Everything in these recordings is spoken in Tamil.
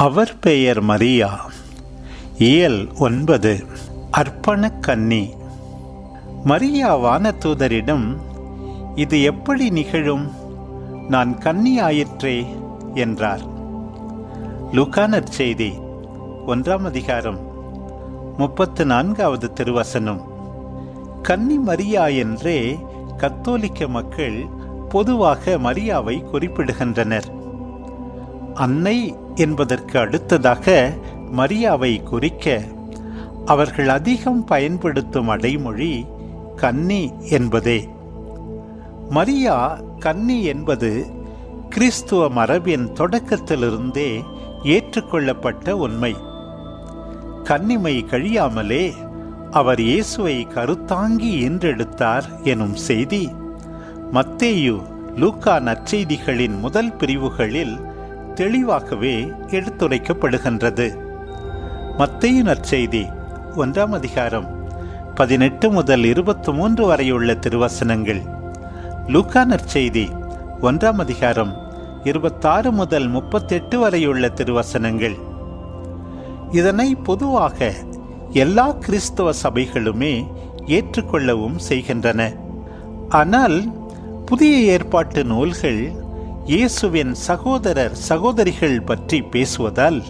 அவர் பெயர் மரியா. இயல் ஒன்பது. அர்ப்பண கன்னி. மரியா வானதூதரிடம் இது எப்படி நிகழும்? நான் கன்னி ஆயிற்றே என்றார். லுகானர் செய்தி ஒன்றாம் அதிகாரம் முப்பத்து நான்காவது திருவசனம். கன்னி மரியா என்றே கத்தோலிக்க மக்கள் பொதுவாக மரியாவை குறிப்பிடுகின்றனர். அன்னை என்பதற்கு அடுத்ததாக மரியாவை குறிக்க அவர்கள் அதிகம் பயன்படுத்தும் அடைமொழி கன்னி என்பதே. மரியா கன்னி என்பது கிறிஸ்துவ மரபின் தொடக்கத்திலிருந்தே ஏற்றுக்கொள்ளப்பட்ட உண்மை. கன்னிமை கழியாமலே அவர் இயேசுவை கருத்தாங்கி என்றெடுத்தார் எனும் செய்தி மத்தேயு லூக்கா நற்செய்திகளின் முதல் பிரிவுகளில் தெளிவாகவே எடுத்துரைக்கப்படுகின்றது. மத்தேயு நற்செய்தி ஒன்றாம் அதிகாரம் பதினெட்டு முதல் இருபத்தி மூன்று வரையுள்ள திருவசனங்கள். லூக்கா நற்செய்தி ஒன்றாம் அதிகாரம் இருபத்தாறு முதல் முப்பத்தெட்டு வரையுள்ள திருவசனங்கள். இதனை பொதுவாக எல்லா கிறிஸ்தவ சபைகளுமே ஏற்றுக்கொள்ளவும் செய்கின்றன. ஆனால் புதிய ஏற்பாட்டு நூல்கள் இயேசுவின் சகோதரர் சகோதரிகள் பற்றி பேசுவதால்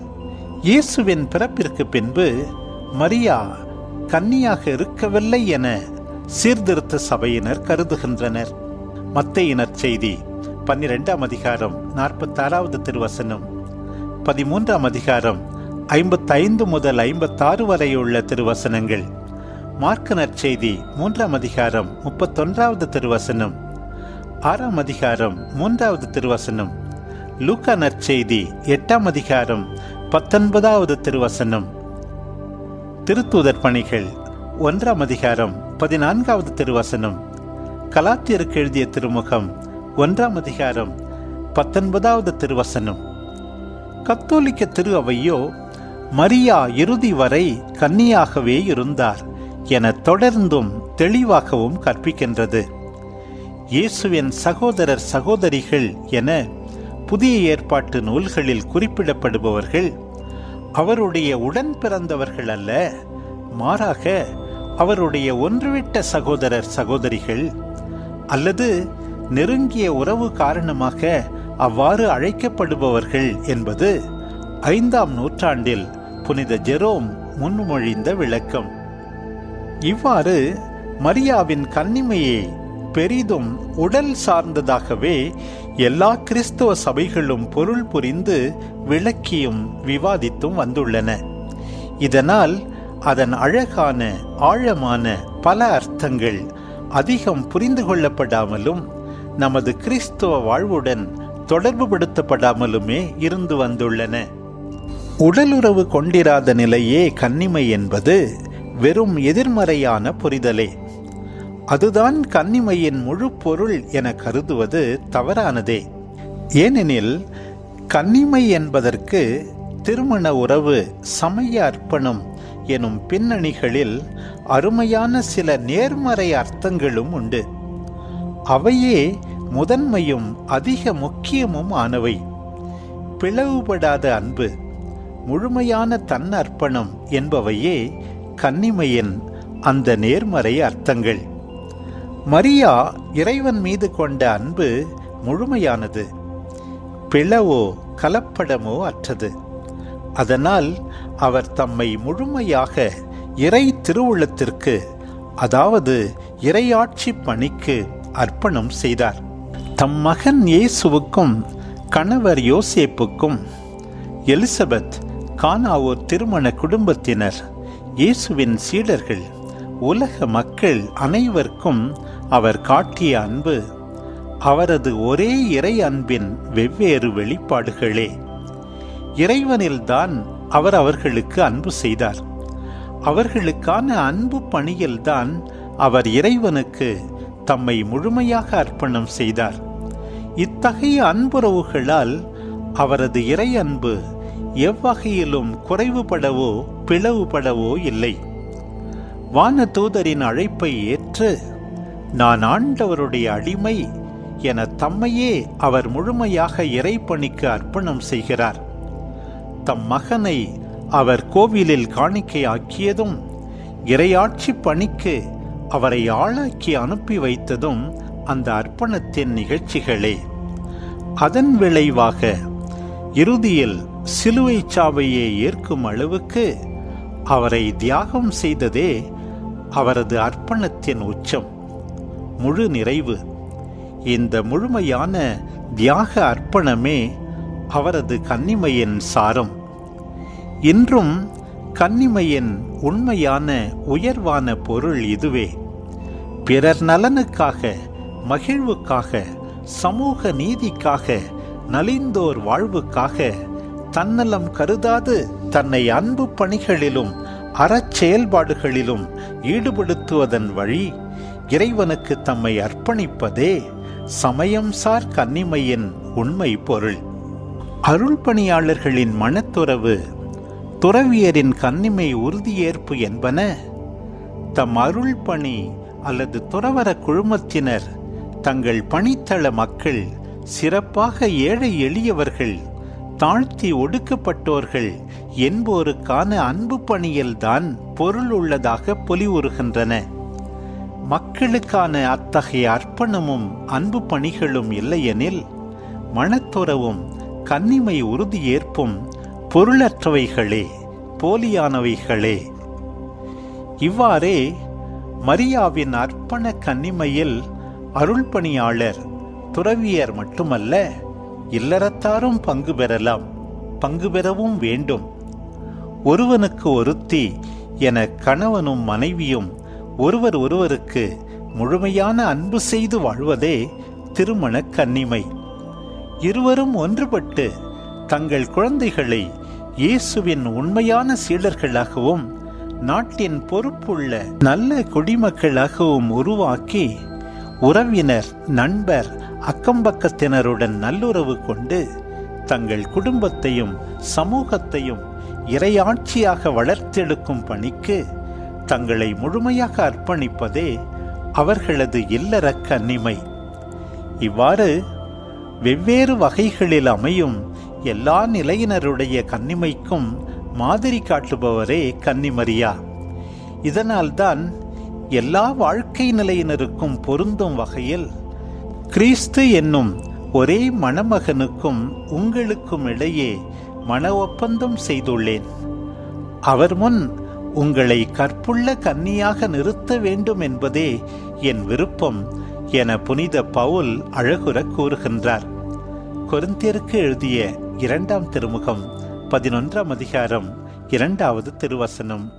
இயேசுவின் பிறப்பிற்கு பின்பு மரியா கன்னியாக இருக்கவில்லை என சீர்திருத்த சபையினர் கருதுகின்றனர். மத்தையினர் செய்தி பன்னிரெண்டாம் அதிகாரம் நாற்பத்தாறாவது திருவசனம். பதிமூன்றாம் அதிகாரம் ஐம்பத்தைந்து முதல் ஐம்பத்தாறு வரையுள்ள திருவசனங்கள். மார்க்கனர் செய்தி மூன்றாம் அதிகாரம் முப்பத்தொன்றாவது திருவசனம். ஆறாம் அதிகாரம் மூன்றாவது திருவசனம். லூக்கா நற்செய்தி எட்டாம் அதிகாரம் பத்தொன்பதாவது திருவசனம். திருத்தூதர் பணிகள் ஒன்றாம் அதிகாரம் பதினான்காவது திருவசனம். கலாத்தியருக்கு எழுதிய திருமுகம் ஒன்றாம் அதிகாரம் பத்தொன்பதாவது திருவசனம். கத்தோலிக்க திரு அவையோ மரியா இறுதி வரை கன்னியாகவே இருந்தார் என தொடர்ந்தும் தெளிவாகவும் கற்பிக்கின்றது. இயேசுவின் சகோதரர் சகோதரிகள் என புதிய ஏற்பாட்டு நூல்களில் குறிப்பிடப்படுபவர்கள். அவருடைய உடன் பிறந்தவர்கள் அல்ல மாறாக அவருடைய ஒன்றுவிட்ட சகோதரர் சகோதரிகள் அல்லது நெருங்கிய உறவு காரணமாக அவ்வாறு அழைக்கப்படுபவர்கள் என்பது ஐந்தாம் நூற்றாண்டில் புனித ஜெரோம் முன்மொழிந்த விளக்கம். இவ்வாறு மரியாவின் கன்னிமையை பெரிதும் உடல் சார்ந்ததாகவே எல்லா கிறிஸ்துவ சபைகளும் பொருள் புரிந்து விளக்கியும் விவாதித்தும் வந்துள்ளன. இதனால் அதன் அழகான ஆழமான பல அர்த்தங்கள் அதிகம் புரிந்து கொள்ளப்படாமலும் நமது கிறிஸ்துவ வாழ்வுடன் தொடர்புபடுத்தப்படாமலுமே இருந்து வந்துள்ளன. உடலுறவு கொண்டிராத நிலையே கன்னிமை என்பது வெறும் எதிர்மறையான புரிதலே. அதுதான் கன்னிமையின் முழு பொருள் என கருதுவது தவறானதே. ஏனெனில் கன்னிமை என்பதற்கு திருமண உறவு சமய அர்ப்பணம் எனும் பின்னணிகளில் அருமையான சில நேர்மறை அர்த்தங்களும் உண்டு. அவையே முதன்மையும் அதிக முக்கியமும் ஆனவை. பிளவுபடாத அன்பு முழுமையான தன்னர்ப்பணம் என்பவையே கன்னிமையின் அந்த நேர்மறை அர்த்தங்கள். மரியா இறைவன் மீது கொண்ட அன்பு முழுமையானது. பிளவோ கலப்படமோ அற்றது. அதனால் அவர் தம்மை முழுமையாக இறை திருவுள்ளத்திற்கு அதாவது இறையாட்சி பணிக்கு அர்ப்பணம் செய்தார். தம் மகன் இயேசுவுக்கும் கணவர் யோசேப்புக்கும் எலிசபெத் கானாவூர் திருமண குடும்பத்தினர் இயேசுவின் சீடர்கள் உலக மக்கள் அனைவருக்கும் அவர் காட்டிய அன்பு அவரது ஒரே இறை அன்பின் வெவ்வேறு வெளிப்பாடுகளே. இறைவனில்தான் அவர் அவர்களுக்கு அன்பு செய்தார். அவர்களுக்கான அன்பு பணியில்தான் அவர் இறைவனுக்கு தம்மை முழுமையாக அர்ப்பணம் செய்தார். இத்தகைய அன்புறவுகளால் அவரது இறை அன்பு எவ்வகையிலும் குறைவுபடவோ பிளவுபடவோ இல்லை. வான தூதரின் அழைப்பை ஏற்று நான் ஆண்டவருடைய அடிமை என தம்மையே அவர் முழுமையாக இறைப்பணிக்கு அர்ப்பணம் செய்கிறார். தம் மகனை அவர் கோவிலில் காணிக்கையாக்கியதும் இறையாட்சி பணிக்கு அவரை ஆளாக்கி அனுப்பி வைத்ததும் அந்த அர்ப்பணத்தின் நிகழ்ச்சிகளே. அதன் விளைவாக இறுதியில் சிலுவை சாவையை ஏற்கும் அளவுக்கு அவரை தியாகம் செய்ததே அவரது அர்ப்பணத்தின் உச்சம். முழு நிறைவு. இந்த முழுமையான தியாக அர்ப்பணமே அவரது கன்னிமையின் சாரம். இன்றும் கன்னிமையின் உண்மையான உயர்வான பொருள் இதுவே. பிறர் நலனுக்காக மகிழ்வுக்காக சமூக நீதிக்காக நலிந்தோர் வாழ்வுக்காக தன்னலம் கருதாது தன்னை அன்பு பணிகளிலும் அறச்செயல்பாடுகளிலும் ஈடுபடுத்துவதன் வழி இறைவனுக்கு தம்மை அர்ப்பணிப்பதே சமயம்சார் கன்னிமையின் உண்மை பொருள். அருள் பணியாளர்களின் மனத்துறவு துறவியரின் கன்னிமை உறுதியேற்பு என்பன தம் அருள் பணி அல்லது துறவர குழுமத்தினர் தங்கள் பணித்தள மக்கள் சிறப்பாக ஏழை எளியவர்கள் தாழ்த்தி ஒடுக்கப்பட்டோர்கள் என்போருக்கான அன்பு பணியில்தான் பொருள் உள்ளதாக பொலிவுறுகின்றன. மக்களுக்கான அத்தகைய அர்ப்பணமும் அன்பு பணிகளும் இல்லையெனில் மனத்துறவும் கன்னிமை உறுதியேற்பும் பொருளற்றவைகளே போலியானவைகளே. இவ்வாறே மரியாவின் அர்ப்பண கன்னிமையில் அருள்பணியாளர் துறவியர் மட்டுமல்ல இல்லறத்தாரும் பங்கு பெறலாம் பங்கு பெறவும் வேண்டும். ஒருவனுக்கு ஒருத்தி என கணவனும் மனைவியும் ஒருவர் ஒருவருக்கு முழுமையான அன்பு செய்து வாழ்வதே திருமண கன்னிமை. இருவரும் ஒன்றுபட்டு தங்கள் குழந்தைகளை இயேசுவின் உண்மையான சீடர்களாகவும் நாட்டின் பொறுப்புள்ள நல்ல குடிமக்களாகவும் உருவாக்கி உறவினர் நண்பர் அக்கம்பக்கத்தினருடன் நல்லுறவு கொண்டு தங்கள் குடும்பத்தையும் சமூகத்தையும் இறையாட்சியாக வளர்த்தெடுக்கும் பணிக்கு தங்களை முழுமையாக அர்ப்பணிப்பதே அவர்களது இல்லற கன்னிமை இவ்வாறு வெவ்வேறு வகைகளில் அமையும் எல்லா நிலையினருடைய கன்னிமைக்கும் மாதிரி காட்டுபவரே கன்னிமரியா. இதனால்தான் எல்லா வாழ்க்கை நிலையினருக்கும் பொருந்தும் வகையில் கிறிஸ்து என்னும் ஒரே மணமகனுக்கும் உங்களுக்கும் இடையே மன ஒப்பந்தம் செய்துள்ளேன். அவர் முன் உங்களை கற்புள்ள கன்னியாக நிறுத்த வேண்டும் என்பதே என் விருப்பம் என புனித பவுல் அழகுற கூறுகின்றார். கொருந்தியருக்கு எழுதிய இரண்டாம் திருமுகம் பதினொன்றாம் அதிகாரம் இரண்டாவது திருவசனம்.